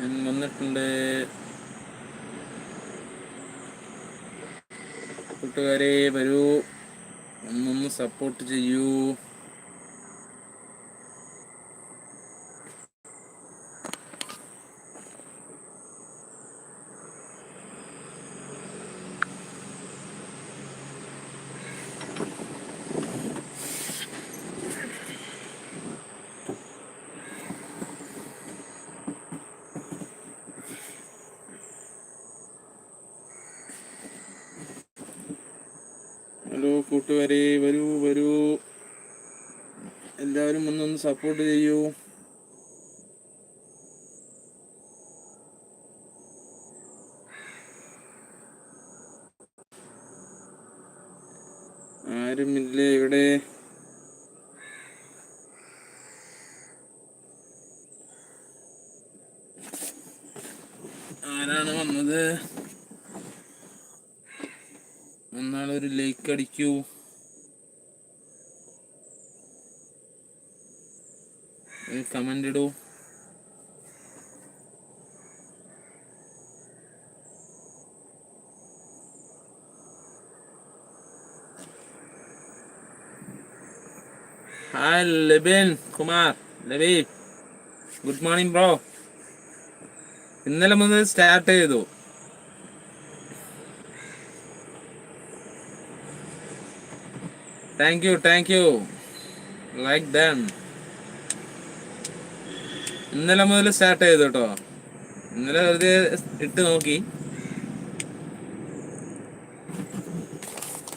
വന്നിട്ടുണ്ട്. കൂട്ടുകാരെ വരൂ. ഒന്നൊന്ന് സപ്പോർട്ട് ചെയ്യൂ ഹലോ കൂട്ടുകാരെ വരൂ വരൂ. എല്ലാവരും ഒന്നൊന്ന് സപ്പോർട്ട് ചെയ്യൂ ആരുമില്ലേ ഇവിടെ ആരാണ് വന്നത് ഒന്നാളൊരു ലൈക്ക് അടിക്കൂ. ഒരു കമന്റ് ഇടൂ. ഹായ് ലെബിൻ കുമാർ ലബി ഗുഡ് മോർണിംഗ് ബ്രോ ഇന്നലെ മുതൽ സ്റ്റാർട്ട് ചെയ്തു. Thank you thank you like then ഇന്നലെ മുതൽ സ്റ്റാർട്ട് ചെയ്തു കേട്ടോ ഇന്നലെ വെറുതെ ഇട്ട് നോക്കി.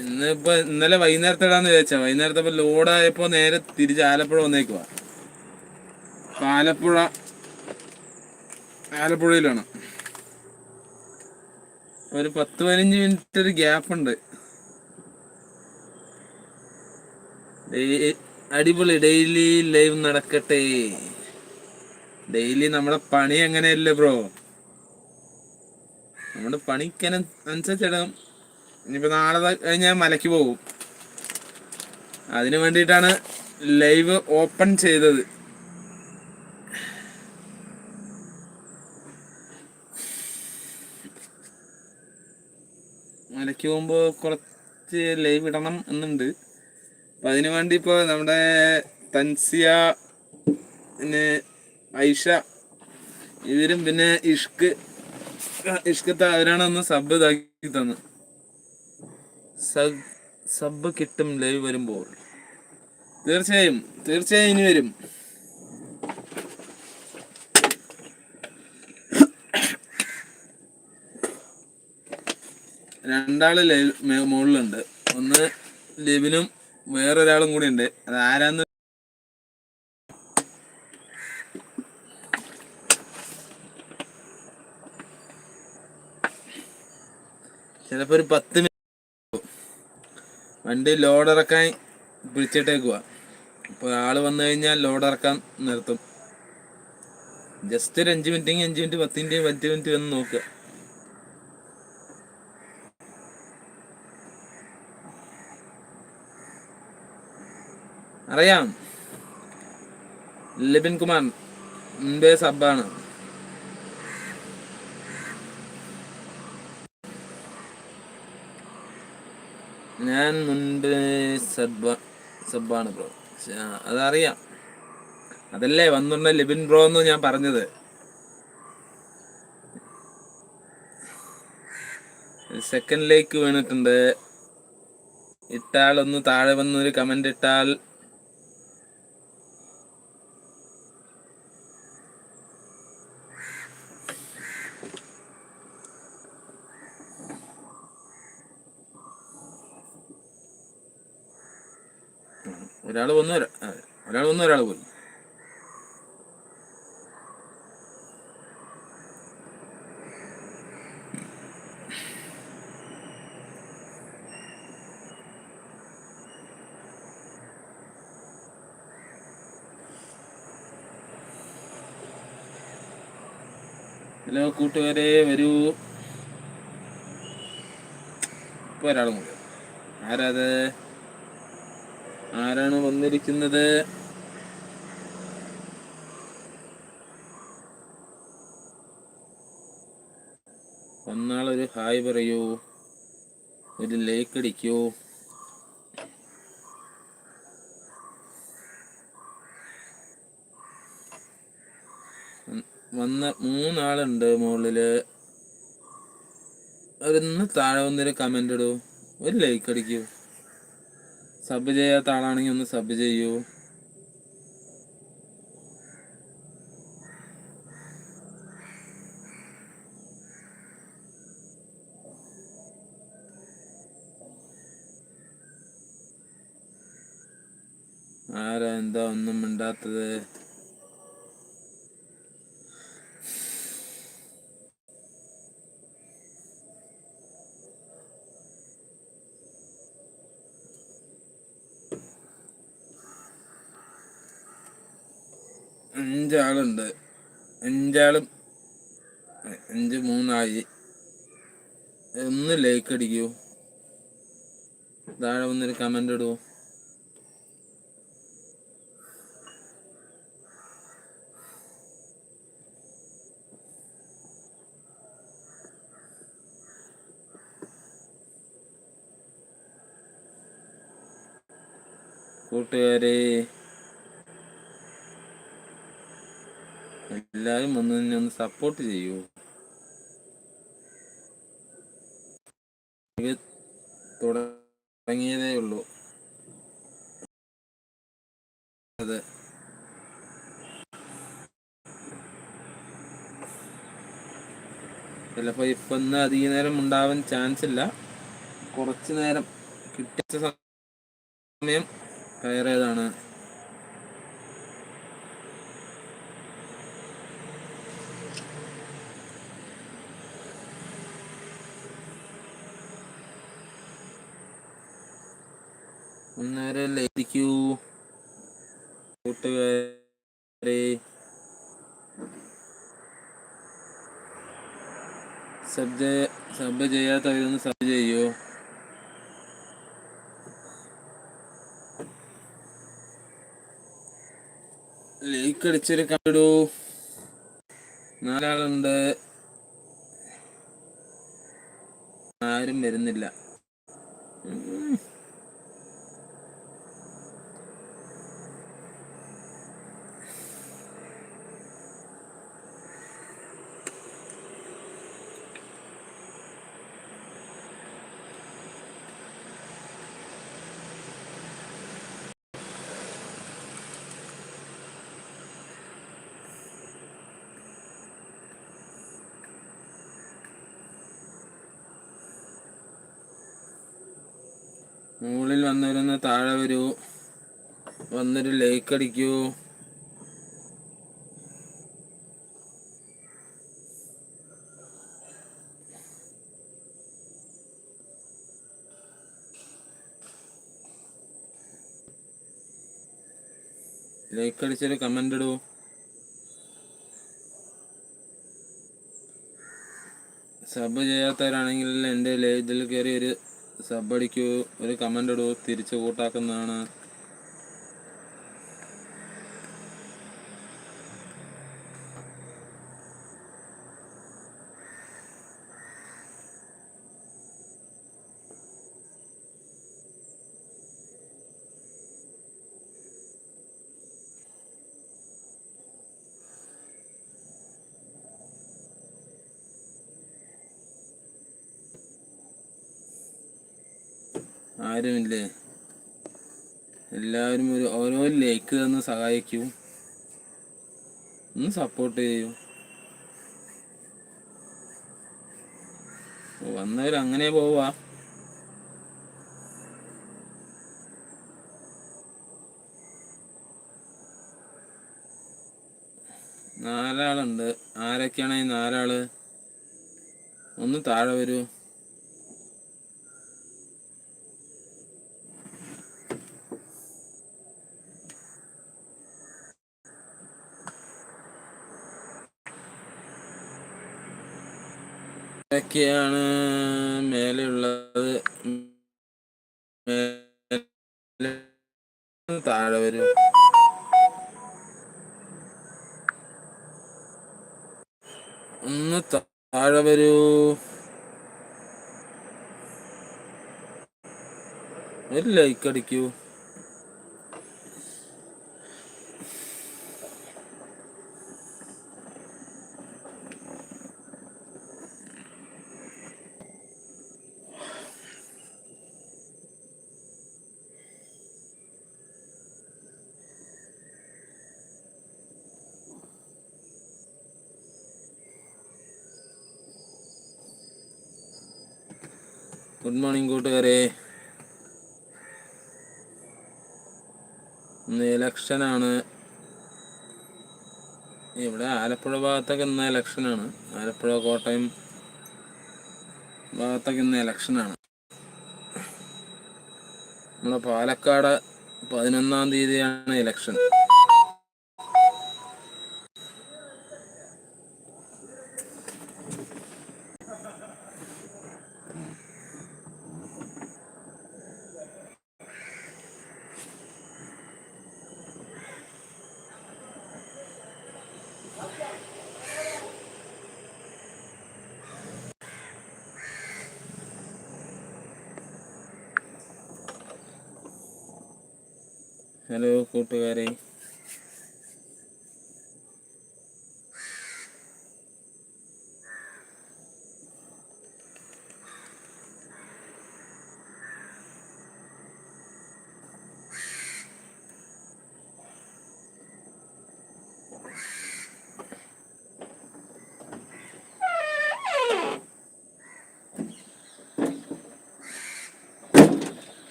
ഇന്നിപ്പോ ഇന്നലെ വൈകുന്നേരത്തെ ഇടാന്ന് വിചാരിച്ച. വൈകുന്നേരത്തെ ഇപ്പൊ ലോഡായപ്പോ നേരെ തിരിച്ച് ആലപ്പുഴ വന്നേക്കുക അപ്പൊ ആലപ്പുഴ ആലപ്പുഴയിലാണ്. ഒരു പത്ത് പതിനഞ്ച് മിനിറ്റ് ഒരു ഗ്യാപ്പ് ഉണ്ട്. അടിപൊളി. ഡെയിലി ലൈവ് നടക്കട്ടെ. ഡെയിലി നമ്മുടെ പണി അങ്ങനെയല്ലേ ബ്രോ? നമ്മുടെ പണിക്കന അനുസരിച്ചിടണം. ഇനിയിപ്പോ നാളെ കഴിഞ്ഞാൽ മലയ്ക്ക് പോകും. അതിനു വേണ്ടിയിട്ടാണ് ലൈവ് ഓപ്പൺ ചെയ്തത്. മലയ്ക്ക് പോകുമ്പോൾ കുറച്ച് ലൈവ് ഇടണം എന്നുണ്ട്. അപ്പൊ അതിനു വേണ്ടി ഇപ്പോൾ നമ്മുടെ തൻസിയ പിന്നെ ഐഷ ഇവരും പിന്നെ ഇഷ്ക് ഇഷ്കത്ത് അവരാണ് ഒന്ന് സബ് ഇതാക്കി തന്ന്. സബ് കിട്ടും ലൈവ് വരുമ്പോൾ തീർച്ചയായും തീർച്ചയായും ഇനി വരും. രണ്ടാൾ ലൈവ് മുകളിലുണ്ട് ഒന്ന് ലിബിനും വേറൊരാളും കൂടി ഉണ്ട് അത് ആരാന്ന് ചിലപ്പോ ഒരു പത്ത് മിനിറ്റ് വണ്ടി ലോഡ് ഇറക്കാൻ പിടിച്ചിട്ടേക്കുക അപ്പൊ ആൾ വന്നു കഴിഞ്ഞാൽ ലോഡ് ഇറക്കാൻ നിർത്തും. ജസ്റ്റ് ഒരു അഞ്ച് മിനിറ്റ് അഞ്ച് മിനിറ്റ് പത്ത് മിനിറ്റ് പത്ത് മിനിറ്റ് വന്ന് നോക്കുക. അറിയാം. ലിബിൻ കുമാർ മുൻപേ സബ്ബാണ്. ഞാൻ മുൻപേ സബ് സബ്ബാണ് ബ്രോ. അതറിയാം. അതല്ലേ വന്നിട്ടുണ്ട് ലിബിൻ ബ്രോ എന്ന് ഞാൻ പറഞ്ഞത്. സെക്കൻഡിലേക്ക് വീണിട്ടുണ്ട്. ഇട്ടാൽ ഒന്ന് താഴെ വന്നൊരു കമന്റ് ഇട്ടാൽ ആ, ഒരാൾ വന്നു ഒരാൾ പോയി ഹലോ കൂട്ടുകാരെ വരൂ. ഇപ്പൊ ഒരാളും കൂടി ആരാത്? ആരാണ് വന്നിരിക്കുന്നത്? ഒന്നാളൊരു ഹായ് പറയൂ. ഒരു ലേക്ക് അടിക്കൂ. വന്ന മൂന്നാളുണ്ട് മുകളിൽ. ഒന്ന് താഴെ വന്നൊരു കമന്റ് ഇടൂ. ഒരു ലൈക്ക് അടിക്കൂ. സബ് ചെയ്യാത്ത ആളാണെങ്കിൽ ഒന്ന് സബ് ചെയ്യൂ. ആരാ എന്താ ഒന്നും മിണ്ടാത്തത്? അഞ്ചാളുണ്ട്. അഞ്ചാളും അഞ്ച് മൂന്നായി. ഒന്ന് ലൈക്ക് അടിക്കൂ. താഴെ വന്നൊരു കമന്റ് ഇടൂ. കൂട്ടുകാരെ എല്ലാരും ഒന്ന് തന്നെ ഒന്ന് സപ്പോർട്ട് ചെയ്യൂ. തുടങ്ങിയതേ ഉള്ളൂ. അതെ. ചിലപ്പോ ഇപ്പൊ ഇന്ന് അധിക നേരം ഉണ്ടാവാൻ ചാൻസ് ഇല്ല. കുറച്ചു നേരം കിട്ടിയ സമയം കയറിയതാണ്. ഒന്നേരം ലയിക്കൂ കൂട്ടുകാരെ. സബ് സബ് ചെയ്യാത്തവരൊന്ന് സബ് ചെയ്യോ? ലൈക്ക് അടിച്ചൊരു നാലാളുണ്ട്. ആരും വരുന്നില്ല. മുകളിൽ വന്നവരൊന്ന് താഴെ വരൂ. വന്നൊരു ലൈക്ക് അടിക്കൂ. ലൈക്ക് അടിച്ചൊരു കമന്റ് ഇടൂ. സബ് ചെയ്യാത്തവരാണെങ്കിൽ എന്റെ ഇതിൽ കയറി ഒരു സബ് അടിക്കൂ ഒരു കമന്റ് ഇടൂ തിരിച്ചു കൂട്ടാക്കുന്നതാണ് ആരുമില്ലേ. എല്ലാവരും ഒരു ഓരോ ലൈക്ക് തന്ന് സഹായിക്കൂ. ഒന്ന് സപ്പോർട്ട് ചെയ്യൂ. വന്നവർ അങ്ങനെ പോവാ. നാലാളുണ്ട്. ആരൊക്കെയാണ് ഈ നാലാൾ? ഒന്ന് താഴെ വരൂ. ഇതൊക്കെയാണ് മേലെയുള്ളത്. താഴെ വരും. ഒന്ന് താഴെ വരൂ. ഒരു ലൈക്ക് അടിക്കൂ. ഗുഡ് മോർണിംഗ് കൂട്ടുകാരെ. ഇന്ന് ഇലക്ഷനാണ്. ഇവിടെ ആലപ്പുഴ ഭാഗത്തൊക്കെ ഇന്ന് ഇലക്ഷനാണ്. ആലപ്പുഴ കോട്ടയം ഭാഗത്തൊക്കെ ഇന്ന് ഇലക്ഷനാണ്. നമ്മുടെ പാലക്കാട് പതിനൊന്നാം തീയതിയാണ് ഇലക്ഷൻ. ഹലോ കൂട്ടുകാരെ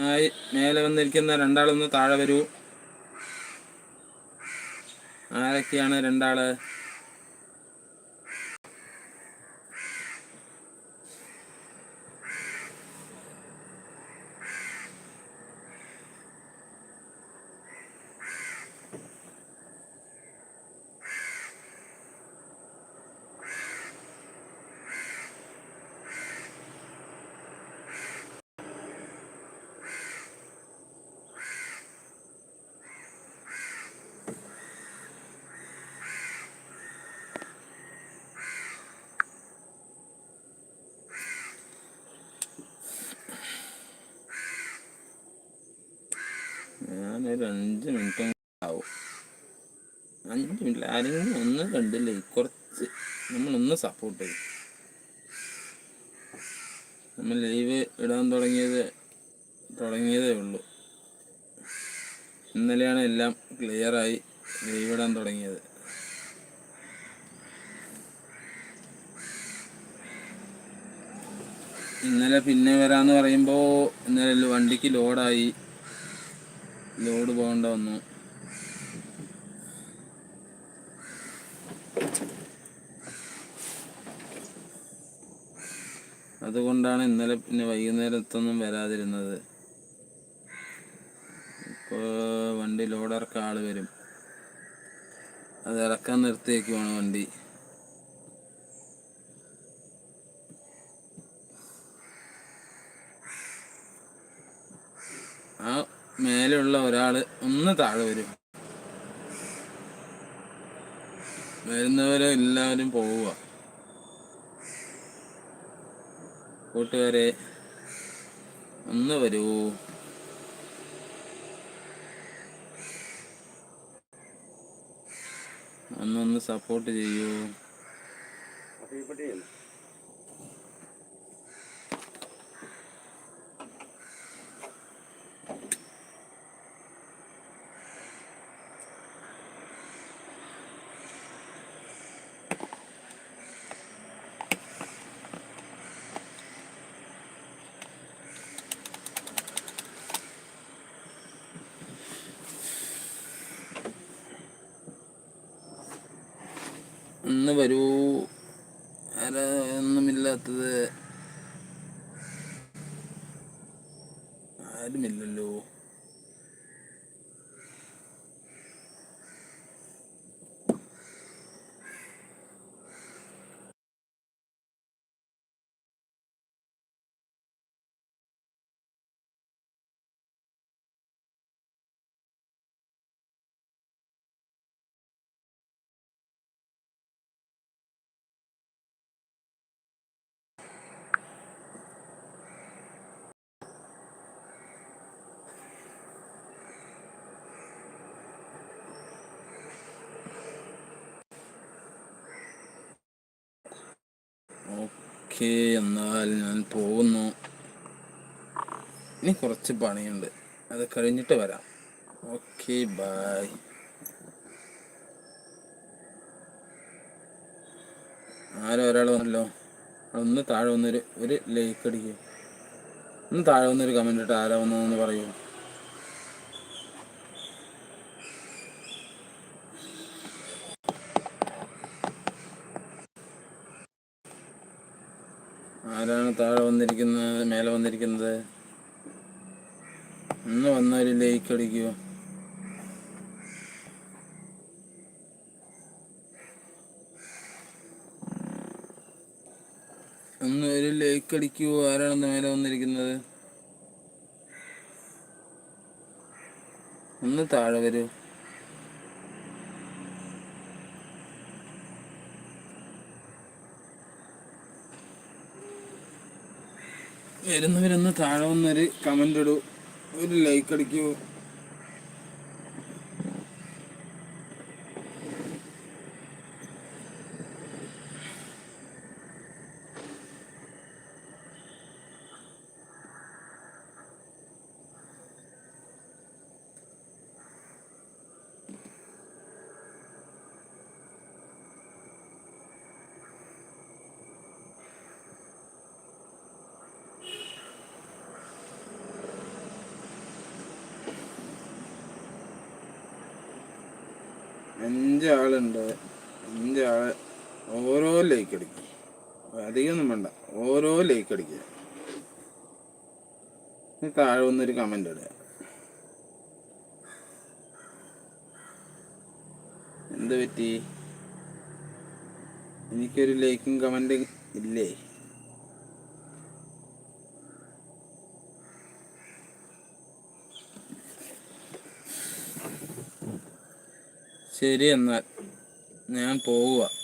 ഹായ് മേലെ വന്നിരിക്കുന്ന രണ്ടാളൊന്ന് താഴെ വരൂ. ആരൊക്കെയാണ് രണ്ടാൾ? ഞാനൊരു അഞ്ച് മിനിറ്റ് ആവും അഞ്ച് മിനിറ്റ് ആരെങ്കിലും ഒന്ന് കണ്ടില്ലേ? കുറച്ച് നമ്മളൊന്ന് സപ്പോർട്ട് ചെയ്യും. നമ്മൾ ലൈവ് ഇടാൻ തുടങ്ങിയത് തുടങ്ങിയതേ ഉള്ളൂ. ഇന്നലെയാണ് എല്ലാം ക്ലിയറായി ലൈവ് ഇടാൻ തുടങ്ങിയത്. ഇന്നലെ പിന്നെ വരാന്ന് പറയുമ്പോൾ ഇന്നലെ വണ്ടിക്ക് ലോഡായി ലോഡ് പോകേണ്ട വന്നു. അതുകൊണ്ടാണ് ഇന്നലെ പിന്നെ വൈകുന്നേരത്തൊന്നും വരാതിരുന്നത്. ഇപ്പോൾ വണ്ടി ലോഡ് ഇറക്കാൻ ആൾ വരും. അത് ഇറക്കാൻ നിർത്തിയേക്കുവാണ് വണ്ടി. ഒന്ന് താഴെ വരും. വരുന്നവരെ എല്ലാവരും പോവുക. കൂട്ടുകാരെ ഒന്ന് വരൂ. അന്നൊന്ന് സപ്പോർട്ട് ചെയ്യൂ. ഒന്ന് വരൂ. ആരാ ഒന്നുമില്ലാത്തത് ഓക്കെ എന്നാൽ ഞാൻ പോകുന്നു. ഇനി കുറച്ച് പണിയുണ്ട്. അത് കഴിഞ്ഞിട്ട് വരാം. ഓക്കെ ബായ് ആരോ ഒരാൾ വന്നല്ലോ. ഒന്ന് താഴെ വന്നൊരു ഒരു ലൈക്ക് അടിക്കുക ഒന്ന് താഴെ വന്നൊരു കമന്റ് ഇട്ട് ആരാ വന്നതെന്ന് പറയൂ. ആരാണ് താഴെ വന്നിരിക്കുന്നത് മേലെ വന്നിരിക്കുന്നത്? ഒന്ന് വന്നൊരു ലൈക്ക് അടിക്കൂ ഒന്ന് ഒരു ലൈക്ക് അടിക്കൂ. ആരാണെന്ന് മേലെ വന്നിരിക്കുന്നത്? ഒന്ന് താഴെ വരൂ. വരുന്നവരൊന്ന് താഴെ വന്നൊരു കമന്റ് ഇടൂ. ഒരു ലൈക്ക് അടിക്കൂ. അഞ്ചാളുണ്ട്. അഞ്ചാൾ ഓരോ ലൈക്ക് അടിക്കുക അധികമൊന്നും വേണ്ട. ഓരോ ലൈക്ക് അടിക്കുക താഴെ വന്നൊരു കമന്റ് ഇടുക. എന്ത് പറ്റി? എനിക്കൊരു ലൈക്കും കമന്റ് ഇല്ലേ? ശരി എന്നാൽ ഞാൻ പോവുക.